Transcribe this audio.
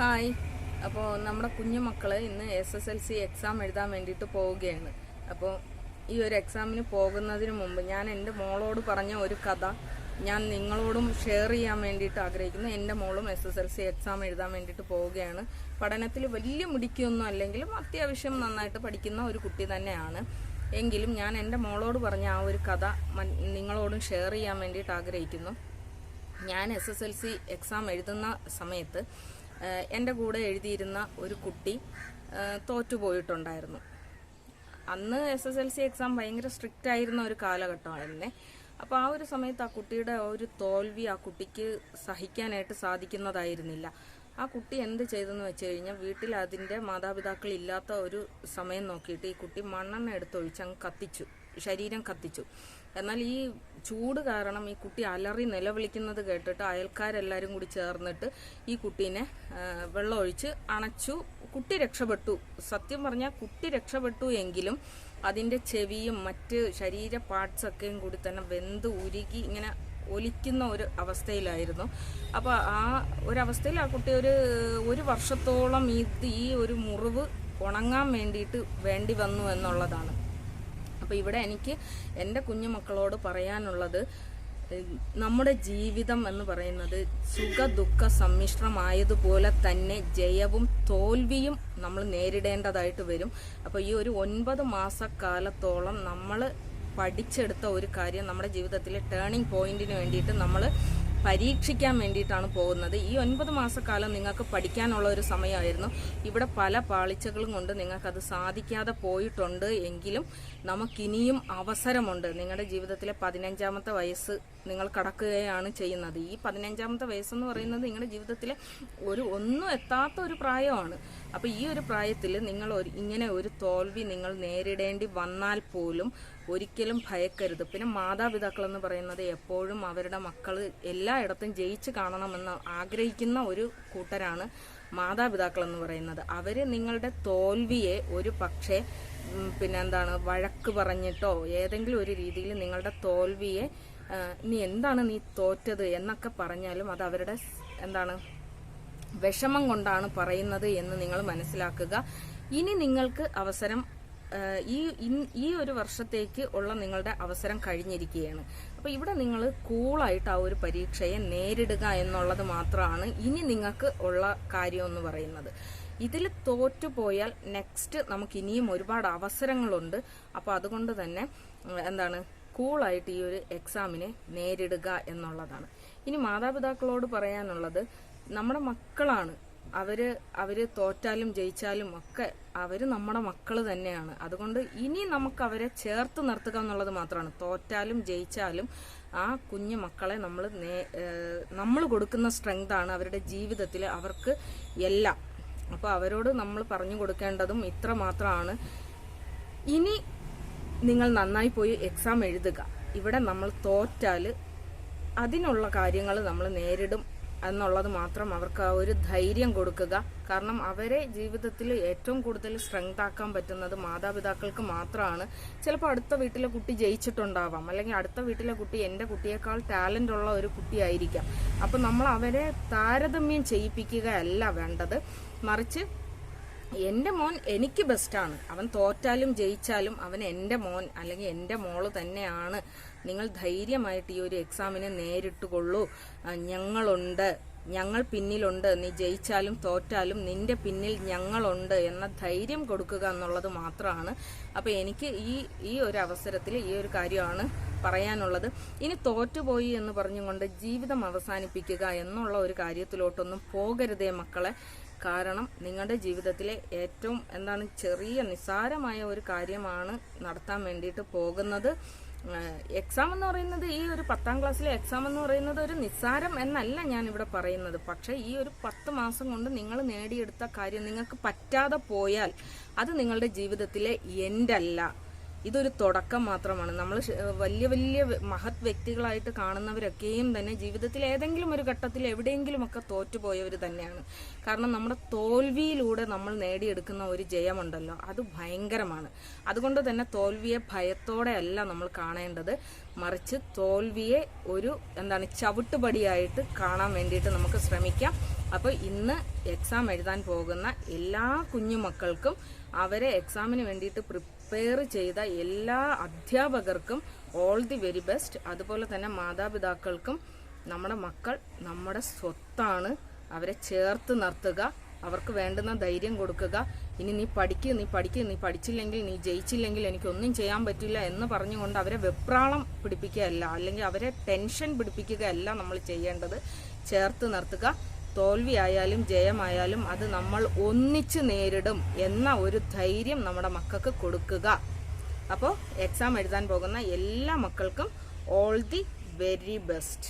Hi. അപ്പോൾ നമ്മുടെ കുഞ്ഞു മക്കൾ ഇന്ന് S S L C exam എഴുതാൻ വേണ്ടിയിട്ട് പോവുകയാണ്. അപ്പോൾ ഈ ഒരു എക്സാമിന് പോകുന്നതിന് മുമ്പ് ഞാൻ എന്റെ മോളോട് പറഞ്ഞ ഒരു കഥ ഞാൻ നിങ്ങളോടും ഷെയർ ചെയ്യാൻ വേണ്ടിയിട്ട് ആഗ്രഹിക്കുന്നു. എന്റെ മോളും S S L C exam എഴുതാൻ വേണ്ടിയിട്ട് പോവുകയാണ്. പഠനത്തിൽ വലിയ മുടിക്കൊന്നും അല്ലെങ്കിലും അത്യാവശ്യം നന്നായിട്ട് പഠിക്കുന്ന ഒരു കുട്ടി തന്നെയാണ്. എങ്കിലും ഞാൻ എന്റെ മോളോട് പറഞ്ഞ ആ ഒരു കഥ നിങ്ങളോടും ഷെയർ ചെയ്യാൻ വേണ്ടിയിട്ട് ആഗ്രഹിക്കുന്നു. ഞാൻ S S L C exam എഴുതുന്ന സമയത്ത് എന്റെ കൂടെ എഴുതിയിരുന്ന ഒരു കുട്ടി തോറ്റുപോയിട്ടുണ്ടായിരുന്നു. അന്ന് S S L C exam ഭയങ്കര സ്ട്രിക്റ്റ് ആയിരുന്ന ഒരു കാലഘട്ടമായിരുന്നേ. അപ്പോൾ ആ ഒരു സമയത്ത് ആ കുട്ടിയുടെ ഒരു തോൽവി ആ കുട്ടിക്ക് സഹിക്കാനായിട്ട് സാധിക്കുന്നതായിരുന്നില്ല. ആ കുട്ടി എന്ത് ചെയ്തെന്ന് വെച്ച് കഴിഞ്ഞാൽ വീട്ടിൽ അതിന്റെ മാതാപിതാക്കൾ ഇല്ലാത്ത ഒരു സമയം നോക്കിയിട്ട് ഈ കുട്ടി മണ്ണെണ്ണ എടുത്തൊഴിച്ച് അങ്ങ് കത്തിച്ചു. ശരീരം കത്തിച്ചു. എന്നാൽ ഈ ചൂട് കാരണം ഈ കുട്ടി അലറി നിലവിളിക്കുന്നത് കേട്ടിട്ട് അയൽക്കാരെല്ലാവരും കൂടി ചേർന്നിട്ട് ഈ കുട്ടീനെ വെള്ളമൊഴിച്ച് അണച്ചു. കുട്ടി രക്ഷപ്പെട്ടു. സത്യം പറഞ്ഞാൽ കുട്ടി രക്ഷപ്പെട്ടു എങ്കിലും അതിന്റെ ചെവിയും മറ്റ് ശരീര പാർട്സ് ഒക്കെയും കൂടി തന്നെ വെന്ത് ഉരുകി ഇങ്ങനെ ഒലിക്കുന്ന ഒരു അവസ്ഥയിലായിരുന്നു. അപ്പോൾ ആ ഒരവസ്ഥയിൽ ആ കുട്ടി ഒരു ഒരു വർഷത്തോളം ഇത് ഈ ഒരു മുറിവ് ഉണങ്ങാൻ വേണ്ടിയിട്ട് വേണ്ടി വന്നു എന്നുള്ളതാണ്. അപ്പോൾ ഇവിടെ എനിക്ക് എന്റെ കുഞ്ഞുമക്കളോട് പറയാനുള്ളത് നമ്മുടെ ജീവിതം എന്ന് പറയുന്നത് സുഖ ദുഃഖ സമ്മിശ്രമായതുപോലെ തന്നെ ജയവും തോൽവിയും നമ്മൾ നേരിടേണ്ടതായിട്ട് വരും. അപ്പോൾ ഈ ഒരു ഒൻപത് മാസക്കാലത്തോളം നമ്മൾ പഠിച്ചെടുത്ത ഒരു കാര്യം നമ്മുടെ ജീവിതത്തിലെ ടേണിംഗ് പോയിന്റിന് വേണ്ടിയിട്ട് നമ്മൾ പരീക്ഷിക്കാൻ വേണ്ടിയിട്ടാണ് പോകുന്നത്. ഈ ഒൻപത് മാസക്കാലം നിങ്ങൾക്ക് പഠിക്കാനുള്ള ഒരു സമയമായിരുന്നു. ഇവിടെ പല പാളിച്ചകളും കൊണ്ട് നിങ്ങൾക്കത് സാധിക്കാതെ പോയിട്ടുണ്ട് എങ്കിലും നമുക്കിനിയും അവസരമുണ്ട്. നിങ്ങളുടെ ജീവിതത്തിലെ പതിനഞ്ചാമത്തെ വയസ്സ് നിങ്ങൾ കടക്കുകയാണ് ചെയ്യുന്നത്. ഈ പതിനഞ്ചാമത്തെ വയസ്സെന്ന് പറയുന്നത് നിങ്ങളുടെ ജീവിതത്തിലെ ഒരു ഒന്നും എത്താത്ത ഒരു പ്രായമാണ്. അപ്പോൾ ഈ ഒരു പ്രായത്തിൽ നിങ്ങൾ ഇങ്ങനെ ഒരു തോൽവി നിങ്ങൾ നേരിടേണ്ടി വന്നാൽ പോലും ഒരിക്കലും ഭയക്കരുത്. പിന്നെ മാതാപിതാക്കൾ എന്ന് പറയുന്നത് എപ്പോഴും അവരുടെ മക്കൾ എല്ലായിടത്തും ജയിച്ച് കാണണമെന്ന് ആഗ്രഹിക്കുന്ന ഒരു കൂട്ടരാണ് മാതാപിതാക്കൾ എന്ന് പറയുന്നത്. അവർ നിങ്ങളുടെ തോൽവിയെ ഒരു പക്ഷേ പിന്നെന്താണ് വഴക്ക് പറഞ്ഞിട്ടോ ഏതെങ്കിലും ഒരു രീതിയിൽ നിങ്ങളുടെ തോൽവിയെ നീ എന്താണ് നീ തോറ്റത് എന്നൊക്കെ പറഞ്ഞാലും അത് അവരുടെ എന്താണ് വിഷമം കൊണ്ടാണ് പറയുന്നത് എന്ന് നിങ്ങൾ മനസ്സിലാക്കുക. ഇനി നിങ്ങൾക്ക് അവസരം ഈ ഈ ഒരു വർഷത്തേക്ക് ഉള്ള നിങ്ങളുടെ അവസരം കഴിഞ്ഞിരിക്കുകയാണ്. അപ്പോൾ ഇവിടെ നിങ്ങൾ കൂളായിട്ട് ആ ഒരു പരീക്ഷയെ നേരിടുക എന്നുള്ളത് മാത്രമാണ് ഇനി നിങ്ങൾക്ക് ഉള്ള കാര്യം എന്ന് പറയുന്നത്. ഇതിൽ തോറ്റുപോയാൽ നെക്സ്റ്റ് നമുക്ക് ഇനിയും ഒരുപാട് അവസരങ്ങളുണ്ട്. അപ്പോൾ അതുകൊണ്ട് തന്നെ എന്താണ് കൂളായിട്ട് ഈ ഒരു എക്സാമിനെ നേരിടുക എന്നുള്ളതാണ്. ഇനി മാതാപിതാക്കളോട് പറയാനുള്ളത് നമ്മുടെ മക്കളാണ് അവർ അവർ തോറ്റാലും ജയിച്ചാലും ഒക്കെ അവർ നമ്മുടെ മക്കൾ തന്നെയാണ്. അതുകൊണ്ട് ഇനി നമുക്ക് അവരെ ചേർത്ത് നിർത്തുക എന്നുള്ളത് മാത്രമാണ്. തോറ്റാലും ജയിച്ചാലും ആ കുഞ്ഞു മക്കളെ നമ്മൾ നമ്മൾ കൊടുക്കുന്ന സ്ട്രെങ്ത് ആണ് അവരുടെ ജീവിതത്തിൽ അവർക്ക് എല്ലാം. അപ്പോൾ അവരോട് നമ്മൾ പറഞ്ഞു കൊടുക്കേണ്ടതും ഇത്ര മാത്രമാണ്. ഇനി നിങ്ങൾ നന്നായി പോയി എക്സാം എഴുതുക. ഇവിടെ നമ്മൾ തോറ്റാൽ അതിനുള്ള കാര്യങ്ങൾ നമ്മൾ നേരിടും എന്നുള്ളത് മാത്രം അവർക്ക് ആ ഒരു ധൈര്യം കൊടുക്കുക. കാരണം അവരെ ജീവിതത്തിൽ ഏറ്റവും കൂടുതൽ സ്ട്രെങ്ത് ആക്കാൻ പറ്റുന്നത് മാതാപിതാക്കൾക്ക് മാത്രമാണ്. ചിലപ്പോൾ അടുത്ത വീട്ടിലെ കുട്ടി ജയിച്ചിട്ടുണ്ടാവാം. അല്ലെങ്കിൽ അടുത്ത വീട്ടിലെ കുട്ടി എന്റെ കുട്ടിയേക്കാൾ ടാലന്റ് ഉള്ള ഒരു കുട്ടിയായിരിക്കാം അപ്പം നമ്മൾ അവരെ താരതമ്യം ചെയ്യിപ്പിക്കുകയല്ല വേണ്ടത്. മറിച്ച് എന്റെ മോൻ എനിക്ക് ബെസ്റ്റാണ് അവൻ തോറ്റാലും ജയിച്ചാലും അവൻ എന്റെ മോൻ അല്ലെങ്കിൽ എന്റെ മോൾ തന്നെയാണ് നിങ്ങൾ ധൈര്യമായിട്ട് ഈ ഒരു എക്സാമിനെ നേരിട്ടുകൊള്ളൂ. കൊള്ളൂ ഞങ്ങളുണ്ട്. ഞങ്ങൾ പിന്നിലുണ്ട്. നീ ജയിച്ചാലും തോറ്റാലും നിന്റെ പിന്നിൽ ഞങ്ങളുണ്ട് എന്ന ധൈര്യം കൊടുക്കുക എന്നുള്ളത് മാത്രമാണ്. അപ്പോൾ എനിക്ക് ഈ ഈ ഒരു അവസരത്തിൽ ഈ ഒരു കാര്യമാണ് പറയാനുള്ളത്. ഇനി തോറ്റുപോയി എന്ന് പറഞ്ഞുകൊണ്ട് ജീവിതം അവസാനിപ്പിക്കുക എന്നുള്ള ഒരു കാര്യത്തിലോട്ടൊന്നും പോകരുതേ മക്കളെ. കാരണം നിങ്ങളുടെ ജീവിതത്തിലെ ഏറ്റവും എന്താണ് ചെറിയ നിസ്സാരമായ ഒരു കാര്യമാണ് നടത്താൻ വേണ്ടിയിട്ട് പോകുന്നത്. എക്സാം എന്ന് പറയുന്നത് ഈ ഒരു പത്താം ക്ലാസ്സിലെ എക്സാം എന്ന് പറയുന്നത് ഒരു നിസ്സാരം എന്നല്ല ഞാൻ ഇവിടെ പറയുന്നത്. പക്ഷേ ഈ ഒരു പത്ത് മാസം കൊണ്ട് നിങ്ങൾ നേടിയെടുത്ത കാര്യം നിങ്ങൾക്ക് പറ്റാതെ പോയാൽ അത് നിങ്ങളുടെ ജീവിതത്തിലെ എൻഡല്ല ഇതൊരു തുടക്കം മാത്രമാണ്. നമ്മൾ വലിയ വലിയ മഹത് വ്യക്തികളായിട്ട് കാണുന്നവരൊക്കെയും തന്നെ ജീവിതത്തിൽ ഏതെങ്കിലും ഒരു ഘട്ടത്തിൽ എവിടെയെങ്കിലുമൊക്കെ തോറ്റുപോയവർ തന്നെയാണ്. കാരണം നമ്മുടെ തോൽവിയിലൂടെ നമ്മൾ നേടിയെടുക്കുന്ന ഒരു ജയമുണ്ടല്ലോ അത് ഭയങ്കരമാണ്. അതുകൊണ്ട് തന്നെ തോൽവിയെ ഭയത്തോടെ അല്ല നമ്മൾ കാണേണ്ടത്. മറിച്ച് തോൽവിയെ ഒരു എന്താണ് ചവിട്ടുപടിയായിട്ട് കാണാൻ വേണ്ടിയിട്ട് നമുക്ക് ശ്രമിക്കാം. അപ്പോൾ ഇന്ന് എക്സാം എഴുതാൻ പോകുന്ന എല്ലാ കുഞ്ഞുമക്കൾക്കും അവരെ എക്സാമിന് വേണ്ടിയിട്ട് പ്രിപ്പയർ ചെയ്ത എല്ലാ അധ്യാപകർക്കും ഓൾ ദി വെരി ബെസ്റ്റ് അതുപോലെ തന്നെ മാതാപിതാക്കൾക്കും നമ്മുടെ മക്കൾ നമ്മുടെ സ്വത്താണ് അവരെ ചേർത്ത് നിർത്തുക. അവർക്ക് വേണ്ടുന്ന ധൈര്യം കൊടുക്കുക. ഇനി നീ പഠിക്കുക നീ പഠിക്കുക നീ പഠിച്ചില്ലെങ്കിൽ നീ ജയിച്ചില്ലെങ്കിൽ എനിക്കൊന്നും ചെയ്യാൻ പറ്റില്ല എന്ന് പറഞ്ഞുകൊണ്ട് അവരെ വെപ്രാളം പിടിപ്പിക്കുകയല്ല. അല്ലെങ്കിൽ അവരെ ടെൻഷൻ പിടിപ്പിക്കുകയല്ല നമ്മൾ ചെയ്യേണ്ടത്. ചേർത്ത് നിർത്തുക. തോൽവിയായാലും ജയമായാലും അത് നമ്മൾ ഒന്നിച്ച് നേരിടും എന്ന ഒരു ധൈര്യം നമ്മുടെ മക്കൾക്ക് കൊടുക്കുക. അപ്പോൾ എക്സാം എഴുതാൻ പോകുന്ന എല്ലാ മക്കൾക്കും ഓൾ ദി വെരി ബെസ്റ്റ്